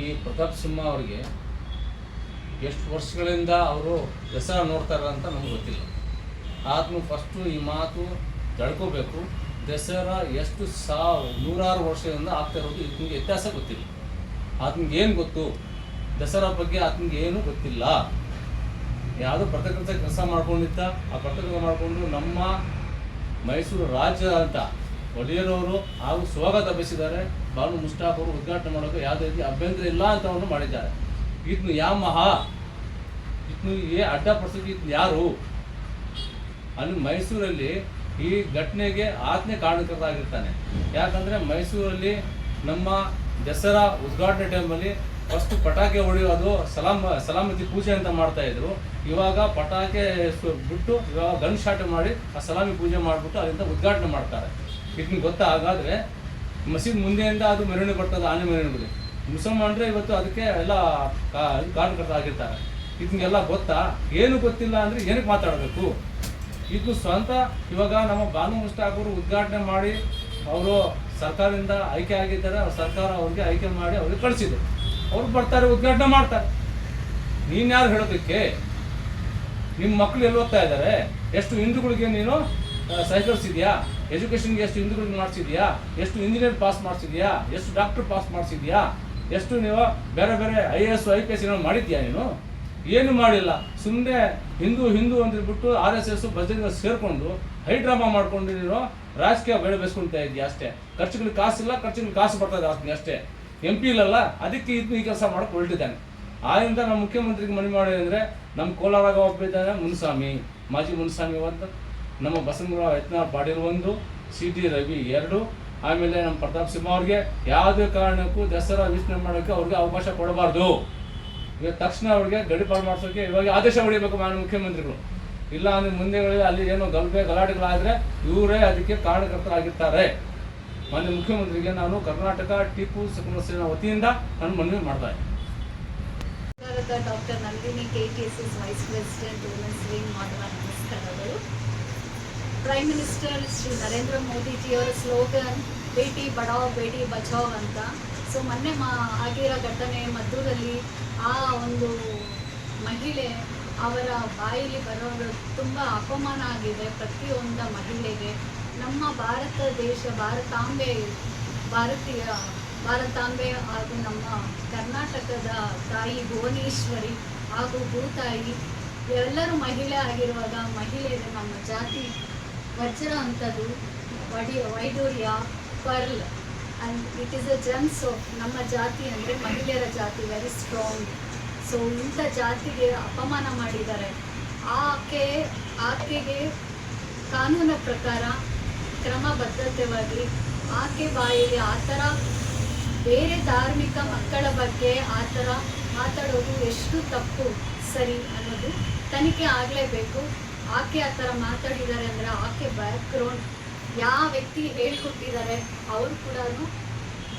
ಈ ಪ್ರತಾಪ್ ಸಿಂಹ ಅವರಿಗೆ ಎಷ್ಟು ವರ್ಷಗಳಿಂದ ಅವರು ದಸರಾ ನೋಡ್ತಾರೆ ಅಂತ ನಮ್ಗೆ ಗೊತ್ತಿಲ್ಲ. ಆದ್ರೂ ಫಸ್ಟು ಈ ಮಾತು ತಡ್ಕೋಬೇಕು ದಸರಾ ಎಷ್ಟು ಸಾವ್ ನೂರಾರು ವರ್ಷದಿಂದ ಆಗ್ತಾ ಇರೋದು ಇದಕ್ಕೆ ವ್ಯತ್ಯಾಸ ಗೊತ್ತಿಲ್ಲ. ಆತನಿಗೆ ಏನು ಗೊತ್ತು? ದಸರಾ ಬಗ್ಗೆ ಆತನಿಗೆ ಏನೂ ಗೊತ್ತಿಲ್ಲ. ಯಾವುದೋ ಪತ್ರಕರ್ತ ಕೆಲಸ ಮಾಡ್ಕೊಂಡಿದ್ದ, ಆ ಪತ್ರಕರ್ತ ಮಾಡಿಕೊಂಡು ನಮ್ಮ ಮೈಸೂರು ರಾಜ್ಯ ಅಂತ ಒಡೆಯರವರು ಹಾಗೂ ಸ್ವಾಗತ ಬಯಸಿದ್ದಾರೆ ಬಾನು ಮುಸ್ತಾಫ್ ಅವರು ಉದ್ಘಾಟನೆ ಮಾಡೋಕೆ ಯಾವುದೇ ರೀತಿ ಅಭ್ಯಂತರ ಇಲ್ಲ ಅಂತ ಅವರು ಮಾಡಿದ್ದಾರೆ. ಇದನ್ನು ಯಾವ ಮಹಾ? ಇದನ್ನು ಏ ಅಡ್ಡಪಡಿಸೋಕೆ ಇದನ್ನು ಯಾರು? ಅಲ್ಲಿ ಮೈಸೂರಲ್ಲಿ ಈ ಘಟನೆಗೆ ಆತನೇ ಕಾರಣಕರಾಗಿರ್ತಾನೆ ಯಾಕಂದರೆ ಮೈಸೂರಲ್ಲಿ ನಮ್ಮ ದಸರಾ ಉದ್ಘಾಟನೆ ಟೈಮಲ್ಲಿ ಫಸ್ಟ್ ಪಟಾಕಿ ಹೊಡೆಯೋದು ಸಲಾಮ, ಸಲಾಮತಿ ಪೂಜೆ ಅಂತ ಮಾಡ್ತಾ ಇದ್ರು. ಇವಾಗ ಪಟಾಕಿ ಬಿಟ್ಟು ಇವಾಗ ಗನ್ ಶಾಟ್ ಮಾಡಿ ಆ ಸಲಾಮಿ ಪೂಜೆ ಮಾಡಿಬಿಟ್ಟು ಅದರಿಂದ ಉದ್ಘಾಟನೆ ಮಾಡ್ತಾರೆ. ಇದನ್ನ ಗೊತ್ತಾ ಹಾಗಾದ್ರೆ ಮಸೀದ್ ಮುಂದೆಯಿಂದ ಅದು ಮೆರವಣಿಗೆ ಬರ್ತದೆ, ಆನೆ ಮೆರವಣಿಗೆ ಮುಸಲ್ಮಾನರೇ ಇವತ್ತು ಅದಕ್ಕೆ ಎಲ್ಲ ಕಾರಣಕರ್ತ ಆಗಿರ್ತಾರೆ. ಇದನ್ನೆಲ್ಲ ಗೊತ್ತಾ? ಏನು ಗೊತ್ತಿಲ್ಲ ಅಂದ್ರೆ ಏನಕ್ಕೆ ಮಾತಾಡಬೇಕು? ಇದು ಸ್ವಂತ ಇವಾಗ ನಮ್ಮ ಬಾನು ಅವರು ಉದ್ಘಾಟನೆ ಮಾಡಿ ಅವರು ಸರ್ಕಾರದಿಂದ ಆಯ್ಕೆ ಆಗಿದ್ದಾರೆ, ಅವ್ರ ಸರ್ಕಾರ ಅವ್ರಿಗೆ ಆಯ್ಕೆ ಮಾಡಿ ಅವ್ರಿಗೆ ಕಳಿಸಿದೆ ಅವ್ರು ಬರ್ತಾರೆ, ಉದ್ಘಾಟನೆ ಮಾಡ್ತಾರೆ. ನೀನ್ ಯಾರು ಹೇಳೋದಕ್ಕೆ? ನಿಮ್ಮ ಮಕ್ಕಳು ಎಲ್ಲಿ ಓದ್ತಾ ಇದ್ದಾರೆ ಎಷ್ಟು ಹಿಂದೂಗಳಿಗೆ ನೀನು? ಸಹಕರಿಸಿದ್ಯಾ ಎಜುಕೇಷನ್ಗೆ ಎಷ್ಟು ಹಿಂದೂಗಳಿಗೆ ಮಾಡಿಸಿದ್ಯಾ? ಎಷ್ಟು ಇಂಜಿನಿಯರ್ ಪಾಸ್ ಮಾಡಿಸಿದ್ಯಾ? ಎಷ್ಟು ಡಾಕ್ಟರ್ ಪಾಸ್ ಮಾಡಿಸಿದ್ಯಾ? ಎಷ್ಟು ನೀವು ಬೇರೆ ಬೇರೆ I A S I P S ಏನೋ ಮಾಡಿದ್ಯಾ ನೀನು? ಏನು ಮಾಡಿಲ್ಲ. ಸುಮ್ಮನೆ ಹಿಂದೂ ಹಿಂದೂ ಅಂತ ಬಿಟ್ಟು ಆರ್ ಎಸ್ ಎಸ್ ಬಜೆಟ್ನ ಸೇರಿಕೊಂಡು ಹೈ ಡ್ರಾಮಾ ಮಾಡ್ಕೊಂಡು ನೀನು ರಾಜಕೀಯ ಬೆಳೆ ಬೆಸ್ಕೊಳ್ತಾ ಇದೆಯಾ ಅಷ್ಟೇ. ಖರ್ಚುಗಳಿಗೆ ಕಾಸಿಲ್ಲ ಖರ್ಚುಗಳಿಗೆ ಕಾಸು ಬರ್ತದೆ ಅಷ್ಟೇ ಅಷ್ಟೇ. ಎಂ ಪಿ ಇಲ್ಲಲ್ಲ, ಅದಕ್ಕೆ ಇದನ್ನ ಈ ಕೆಲಸ ಮಾಡಕ್ಕೆ ಹೊರಟಿದ್ದಾನೆ. ಆದ್ರಿಂದ ನಮ್ಮ ಮುಖ್ಯಮಂತ್ರಿಗೆ ಮನವಿ ಮಾಡೋದಂದರೆ ನಮ್ಮ ಕೋಲಾರಾಗ ಒಬ್ಬ ಇದ್ದಾನೆ, ಮುನ್ಸ್ವಾಮಿ, ಮಾಜಿ ಮುನ್ಸ್ವಾಮಿ ಒಂದು ನಮ್ಮ ಬಸವನಗುರ ಯತ್ನ ಪಾಟೀಲ್ ಒಂದು ಸಿ ಟಿ ರವಿ ಎರಡು. ಆಮೇಲೆ ನಮ್ಮ ಪ್ರತಾಪ್ ಸಿಂಹ ಅವ್ರಿಗೆ ಯಾವುದೇ ಕಾರಣಕ್ಕೂ ದಸರಾ ವೀಕ್ಷಣೆ ಮಾಡೋಕ್ಕೆ ಅವ್ರಿಗೆ ಅವಕಾಶ ಕೊಡಬಾರ್ದು. ಈಗ ತಕ್ಷಣ ಅವ್ರಿಗೆ ಗಡಿಪಾರು ಮಾಡಿಸೋಕೆ ಇವಾಗ ಆದೇಶ ಹೊಡಿಬೇಕು ಮಾನ್ಯ ಮುಖ್ಯಮಂತ್ರಿಗಳು. ಇಲ್ಲ ಅಂದ್ರೆ ಮುಂದೆ ಅಲ್ಲಿ ಏನೋ ಗಲ್ಭೆ ಗಲಾಟೆಗಳಾದ್ರೆ ಇವರೇ ಅದಕ್ಕೆ ಕಾರಣಕರ್ತರಾಗಿರ್ತಾರೆ ಮಾನ್ಯ ಮುಖ್ಯಮಂತ್ರಿಗೆ ನಾನು ಕರ್ನಾಟಕ ಟಿಪ್ಪು ಸೇನಾ ವತಿಯಿಂದ ನಾನು ಮನವಿ ಮಾಡ್ತಾ doctor Nandini K T S S vice president prime minister Shri Narendra ಮೋದಿಜಿಯವರ slogan Beti Padhao Beti Bachao ಅಂತ. ಸೊ ಮೊನ್ನೆ ಮಾ, ಆಗಿರೋ ಘಟನೆ ಮದ್ದೂರಲ್ಲಿ ಆ ಒಂದು ಮಹಿಳೆ ಅವರ ಬಾಯಲ್ಲಿ ಬರೋದು ತುಂಬ ಅಪಮಾನ ಆಗಿದೆ ಪ್ರತಿಯೊಂದು ಮಹಿಳೆಗೆ. ನಮ್ಮ ಭಾರತ ದೇಶ, ಭಾರತಾಂಬೆ, ಭಾರತೀಯ, ಭಾರತಾಂಬೆ ಹಾಗೂ ನಮ್ಮ ಕರ್ನಾಟಕದ ತಾಯಿ ಭುವನೇಶ್ವರಿ ಹಾಗೂ ಭೂತಾಯಿ, ಎಲ್ಲರೂ ಮಹಿಳೆ ಆಗಿರುವಾಗ ಮಹಿಳೆಯರು ನಮ್ಮ ಜಾತಿ ವಜ್ರ ಅಂಥದ್ದು ವಡಿ, ವೈಡೂರ್ಯ, pearl and it is a gems of ನಮ್ಮ ಜಾತಿ ಅಂದರೆ ಮಹಿಳೆಯರ ಜಾತಿ ವೆರಿ ಸ್ಟ್ರಾಂಗ್ ಸೊ ಇಂಥ ಜಾತಿಗೆ ಅಪಮಾನ ಮಾಡಿದ್ದಾರೆ. ಆಕೆ, ಆಕೆಗೆ ಕಾನೂನ ಪ್ರಕಾರ ಕ್ರಮಬದ್ಧತೆವಾಗಿ ಆಕೆ ಬಾಯಿಗೆ ಆ ಥರ ಬೇರೆ ಧಾರ್ಮಿಕ ಮಕ್ಕಳ ಬಗ್ಗೆ ಆ ಥರ ಮಾತಾಡೋದು ಎಷ್ಟು ತಪ್ಪು, ಸರಿ ಅನ್ನೋದು ತನಿಖೆ ಆಗಲೇಬೇಕು. ಆಕೆ ಆ ಥರ ಮಾತಾಡಿದ್ದಾರೆ ಅಂದರೆ ಆಕೆ ಬ್ಯಾಕ್ಗ್ರೌಂಡ್ ಯಾವ ವ್ಯಕ್ತಿ ಹೇಳ್ಕೊಟ್ಟಿದ್ದಾರೆ, ಅವರು ಕೂಡ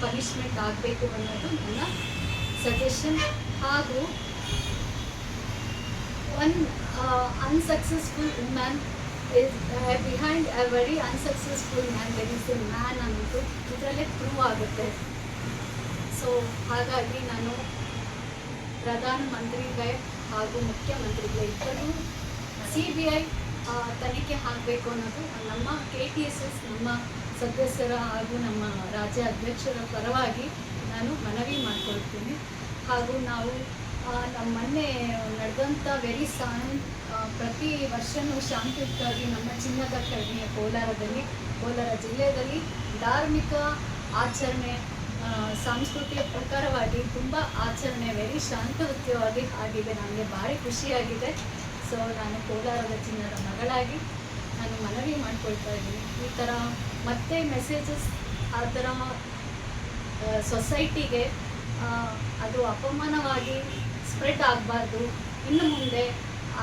ಪನಿಷ್ಮೆಂಟ್ ಆಗಬೇಕು ಅನ್ನೋದು ನನ್ನ ಸಜೆಷನ್ ಹಾಗೂ one unsuccessful man is behind a very unsuccessful man there is a man ಅನ್ನೋದು ಇದರಲ್ಲೇ ಪ್ರೂವ್ ಆಗುತ್ತೆ. ಸೊ ಹಾಗಾಗಿ ನಾನು ಪ್ರಧಾನಮಂತ್ರಿಗೆ ಹಾಗೂ ಮುಖ್ಯಮಂತ್ರಿಗೆ ಇಬ್ಬರು ಸಿ ಬಿ ಐ ತನಿಖೆ ಆಗಬೇಕು ಅನ್ನೋದು ನಮ್ಮ ಕೆ ಟಿ ಎಸ್ ಎಸ್ ನಮ್ಮ ಸದಸ್ಯರ ಹಾಗೂ ನಮ್ಮ ರಾಜ್ಯ ಅಧ್ಯಕ್ಷರ ಪರವಾಗಿ ನಾನು ಮನವಿ ಮಾಡಿಕೊಳ್ತೀನಿ. ಹಾಗೂ ನಾವು ನಮ್ಮ ಮೊನ್ನೆ ನಡೆದಂಥ ವೆರಿ ಸಾನ್ ಪ್ರತಿ ವರ್ಷವೂ ಶಾಂತಿಯುತವಾಗಿ ನಮ್ಮ ಚಿನ್ನದ ಕಡಿಮೆ ಕೋಲಾರದಲ್ಲಿ, ಕೋಲಾರ ಜಿಲ್ಲೆಯಲ್ಲಿ ಧಾರ್ಮಿಕ ಆಚರಣೆ ಸಾಂಸ್ಕೃತಿಕ ಪ್ರಕಾರವಾಗಿ ತುಂಬ ಆಚರಣೆ ವೆರಿ ಶಾಂತಯುತವಾಗಿ ಆಗಿದೆ. ನನಗೆ ಭಾರಿ ಖುಷಿಯಾಗಿದೆ. ಸೊ ನಾನು ಕೋಲಾರದ ಚಿನ್ನದ ಮಗಳಾಗಿ ನಾನು ಮನವಿ ಮಾಡ್ಕೊಳ್ತಾ ಇದ್ದೀನಿ. ಈ ಥರ ಮತ್ತೆ ಮೆಸೇಜಸ್ ಆ ಥರ ಸೊಸೈಟಿಗೆ ಅದು ಅಪಮಾನವಾಗಿ ಸ್ಪ್ರೆಡ್ ಆಗಬಾರ್ದು. ಇನ್ನು ಮುಂದೆ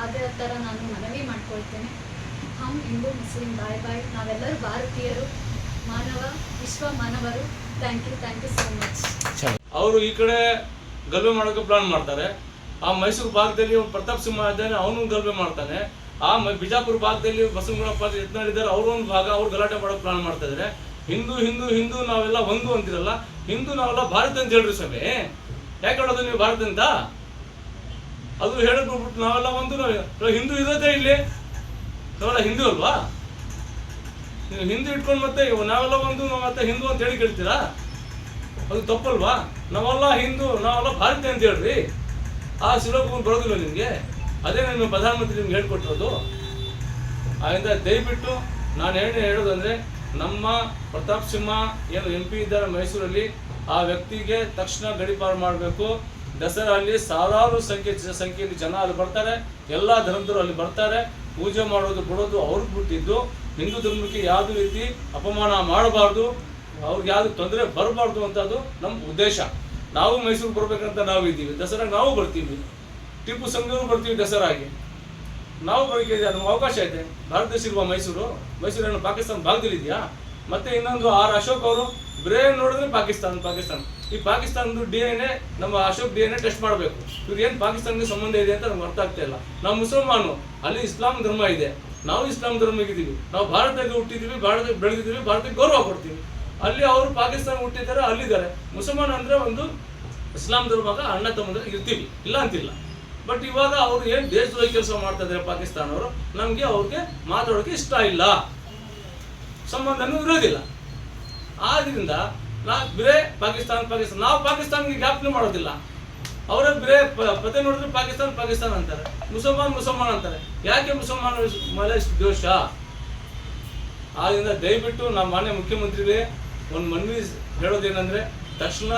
ಅದೇ ಥರ ನಾನು ಮನವಿ ಮಾಡ್ಕೊಳ್ತೇನೆ. ಹಮ್ ಹಿಂದೂ ಮುಸ್ಲಿಂ ಬಾಯ್ ಬಾಯ್. ನಾವೆಲ್ಲರೂ ಭಾರತೀಯರು ಮಾನವ ವಿಶ್ವ ಮಾನವರು. Thank you thank you so much ಅವರು ಈ ಕಡೆ ಗಲ್ವೆ ಮಾಡೋಕೆ ಪ್ಲಾನ್ ಮಾಡ್ತಾರೆ. ಆ ಮೈಸೂರು ಭಾಗದಲ್ಲಿ ಪ್ರತಾಪ್ ಸಿಂಹ ಇದ್ದಾನೆ, ಅವನು ಗಲಭೆ ಮಾಡ್ತಾನೆ. ಆ ಬಿಜಾಪುರ ಭಾಗದಲ್ಲಿ ಯತ್ನ ಯತ್ನಾಳಿದ್ದಾರೆ ಅವರು ಒಂದು ಭಾಗ, ಅವ್ರು ಗಲಾಟೆ ಮಾಡೋ ಪ್ಲಾನ್ ಮಾಡ್ತಾ ಇದ್ದಾರೆ ಹಿಂದೂ ಹಿಂದೂ ಹಿಂದೂ ನಾವೆಲ್ಲ ಒಂದು ಅಂತಿರಲ್ಲ, ಹಿಂದೂ ನಾವೆಲ್ಲ ಭಾರತ ಅಂತ ಹೇಳ್ರಿ ಸಭೆ ಯಾಕೆ ಹೇಳೋದು ನೀವು ಭಾರತ ಅಂತ? ಅದು ಹೇಳಕ್ ಬಿಟ್ಟು ನಾವೆಲ್ಲ ಒಂದು ಹಿಂದೂ ಇರೋದೇ ಇಲ್ಲಿ. ನಾವೆಲ್ಲ ಹಿಂದೂ ಅಲ್ವಾ? ನೀವು ಹಿಂದೂ ಇಟ್ಕೊಂಡು ಮತ್ತೆ ನಾವೆಲ್ಲ ಒಂದು ಮತ್ತೆ ಹಿಂದೂ ಅಂತ ಹೇಳಿ ಕೇಳ್ತೀರಾ? ಅದು ತಪ್ಪಲ್ವಾ? ನಾವೆಲ್ಲ ಹಿಂದೂ, ನಾವೆಲ್ಲ ಭಾರತೀಯ ಅಂತ ಹೇಳ್ರಿ. ಆ ಶ್ಲೋಕ ಬರೋದಿಲ್ಲ ನಿಮಗೆ? ಅದೇ ನಿಮ್ಮ ಪ್ರಧಾನಮಂತ್ರಿ ನಿಮ್ಗೆ ಹೇಳ್ಕೊಟ್ಟಿರೋದು. ಆದ್ದರಿಂದ ದಯವಿಟ್ಟು ನಾನು ಹೇಳಿ ಹೇಳೋದಂದ್ರೆ, ನಮ್ಮ ಪ್ರತಾಪ್ ಸಿಂಹ ಏನು ಎಂ ಪಿ ಇದ್ದಾರೆ ಮೈಸೂರಲ್ಲಿ, ಆ ವ್ಯಕ್ತಿಗೆ ತಕ್ಷಣ ಗಡಿಪಾರು ಮಾಡಬೇಕು. ದಸರಾ ಅಲ್ಲಿ ಸಾವಿರಾರು ಸಂಖ್ಯೆ ಸಂಖ್ಯೆಯಲ್ಲಿ ಜನ ಅಲ್ಲಿ ಬರ್ತಾರೆ, ಎಲ್ಲ ಧರ್ಮದವರು ಅಲ್ಲಿ ಬರ್ತಾರೆ. ಪೂಜೆ ಮಾಡೋದು, ಬಿಡೋದು ಅವ್ರಿಗೆ ಬಿಟ್ಟಿದ್ದು. ಹಿಂದೂ ಧರ್ಮಕ್ಕೆ ಯಾವುದೇ ರೀತಿ ಅಪಮಾನ ಮಾಡಬಾರ್ದು, ಅವ್ರಿಗೆ ಯಾವ್ದು ತೊಂದರೆ ಬರಬಾರ್ದು ಅಂತದ್ದು ನಮ್ಮ ಉದ್ದೇಶ. ನಾವು ಮೈಸೂರು ಬರ್ಬೇಕಂತ ನಾವು ಇದ್ದೀವಿ ದಸರಾಗೆ ನಾವು ಬರ್ತೀವಿ. ಟಿಪ್ಪು ಸಂಘವೂ ಬರ್ತೀವಿ ದಸರಾಗೆ. ನಾವು ಬರೋಕೆ ನಮ್ಗೆ ಅವಕಾಶ ಐತೆ. ಭಾರತ ದೇಶ ಇರುವ ಮೈಸೂರು. ಮೈಸೂರು ಏನು ಪಾಕಿಸ್ತಾನ ಭಾಗದಲ್ಲಿ ಇದೆಯಾ ಮತ್ತೆ ಇನ್ನೊಂದು ಆರ್ ಅಶೋಕ್ ಅವರು ಬರೇ ನೋಡಿದ್ರೆ ಪಾಕಿಸ್ತಾನ ಪಾಕಿಸ್ತಾನ. ಈ ಪಾಕಿಸ್ತಾನದ ಡಿ ಎನ್ ಎ ನಮ್ಮ Ashok D N A test ಮಾಡಬೇಕು. ಇವ್ರು ಏನು ಪಾಕಿಸ್ತಾನಕ್ಕೆ ಸಂಬಂಧ ಇದೆ ಅಂತ ನಮ್ಗೆ ಅರ್ಥ ಆಗ್ತಾ ಇಲ್ಲ. ನಾವು ಮುಸಲ್ಮಾನು. ಅಲ್ಲಿ ಇಸ್ಲಾಂ ಧರ್ಮ ಇದೆ. ನಾವು ಇಸ್ಲಾಂ ಧರ್ಮಕ್ಕಿದ್ದೀವಿ. ನಾವು ಭಾರತದಲ್ಲಿ ಹುಟ್ಟಿದ್ದೀವಿ, ಭಾರತಕ್ಕೆ ಬೆಳೆದಿದ್ದೀವಿ, ಭಾರತಕ್ಕೆ ಗೌರವ ಕೊಡ್ತೀವಿ. ಅಲ್ಲಿ ಅವರು ಪಾಕಿಸ್ತಾನ ಹುಟ್ಟಿದ್ದಾರೆ, ಅಲ್ಲಿದ್ದಾರೆ. ಮುಸಲ್ಮಾನ್ ಅಂದರೆ ಒಂದು ಇಸ್ಲಾಂ ಧರ್ಮದ ಅಣ್ಣ ತಮ್ಮಂದ್ರೆ ಇರ್ತೀವಿ. ಇಲ್ಲ ಅಂತಿಲ್ಲ. ಬಟ್ ಇವಾಗ ಅವ್ರು ಏನು ದೇಶದ್ರೋಹಿ ಕೆಲಸ ಮಾಡ್ತಾ ಇದ್ದಾರೆ ಪಾಕಿಸ್ತಾನವರು ನಮಗೆ ಅವ್ರಿಗೆ ಮಾತಾಡೋಕೆ ಇಷ್ಟ ಇಲ್ಲ. ಸಂಬಂಧನೂ ಇರೋದಿಲ್ಲ. ಆದ್ರಿಂದ ನಾ ಬೇರೆ ಪಾಕಿಸ್ತಾನ ಪಾಕಿಸ್ತಾನ. ನಾವು ಪಾಕಿಸ್ತಾನಿಗೆ ಜ್ಞಾಪನೆ ಮಾಡೋದಿಲ್ಲ. ಅವರೇ ಬೇರೆ ಪತೆ ನೋಡಿದ್ರೆ ಪಾಕಿಸ್ತಾನ ಪಾಕಿಸ್ತಾನ ಅಂತಾರೆ. ಮುಸಲ್ಮಾನ್ ಮುಸಲ್ಮಾನ್ ಅಂತಾರೆ. ಯಾಕೆ ಮುಸಲ್ಮಾನ ಮೇಲೆ ದೋಷ ಆದ್ರಿಂದ ದಯವಿಟ್ಟು ನಮ್ಮ ಮಾನ್ಯ ಮುಖ್ಯಮಂತ್ರಿಗೆ ಒಂದು ಮನವಿ ಹೇಳೋದೇನಂದ್ರೆ, ತಕ್ಷಣ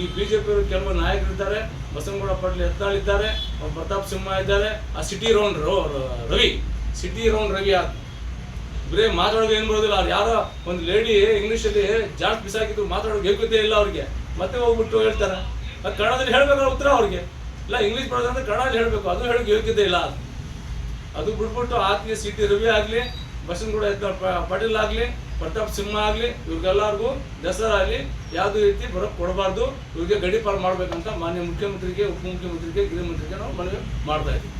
ಈ ಬಿಜೆಪಿ ಕೆಲವು ನಾಯಕರಿದ್ದಾರೆ ಬಸವನಗೌಡ ಪಾಟೀಲ್ ಯತ್ನಾಳ್ ಇದ್ದಾರೆ ಪ್ರತಾಪ್ ಸಿಂಹ ಇದ್ದಾರೆ, ಆ city round Ravi, city round Ravi ಆ ಬರೇ ಮಾತಾಡೋದು ಏನು ಬರೋದಿಲ್ಲ, ಅವ್ರು ಯಾರೋ ಒಂದು ಲೇಡಿ ಇಂಗ್ಲೀಷಲ್ಲಿ ಜಾಸ್ತಿ ಬಿಸಾಕಿದ್ದು ಮಾತಾಡೋಕೆ ಯೋಗ್ಯತೆ ಇಲ್ಲ ಅವ್ರಿಗೆ. ಮತ್ತೆ ಹೋಗ್ಬಿಟ್ಟು ಹೇಳ್ತಾರೆ. ಅದು ಕನ್ನಡದಲ್ಲಿ ಹೇಳಬೇಕಲ್ಲ ಉತ್ತರ ಅವ್ರಿಗೆ. ಇಲ್ಲ ಇಂಗ್ಲೀಷ್ ಬರೋದಂದ್ರೆ ಕನ್ನಡದಲ್ಲಿ ಹೇಳಬೇಕು, ಅದು ಹೇಳೋಕೆ ಯೋಗ್ಯತೆ ಇಲ್ಲ ಅದು ಅದು ಬಿಟ್ಬಿಟ್ಟು ಆತ್ಮೀಯ ಸಿಟಿ ರವಿ ಆಗಲಿ ಪ- ಪಾಟೀಲ್ ಆಗಲಿ, ಪ್ರತಾಪ್ ಸಿಂಹ ಆಗಲಿ, ಇವ್ರಿಗೆಲ್ಲರಿಗೂ ದಸರಾ ಆಗಲಿ ಯಾವುದೇ ರೀತಿ ಬರೋಕ್ಕೆ ಕೊಡಬಾರ್ದು. ಇವ್ರಿಗೆ ಗಡಿಪಾರು ಮಾಡಬೇಕಂತ ಮಾನ್ಯ ಮುಖ್ಯಮಂತ್ರಿಗೆ, ಉಪಮುಖ್ಯಮಂತ್ರಿಗೆ, ಗೃಹ ಮಂತ್ರಿಗೆ ನಾವು ಮನವಿ ಮಾಡ್ತಾ ಇದ್ದೀವಿ.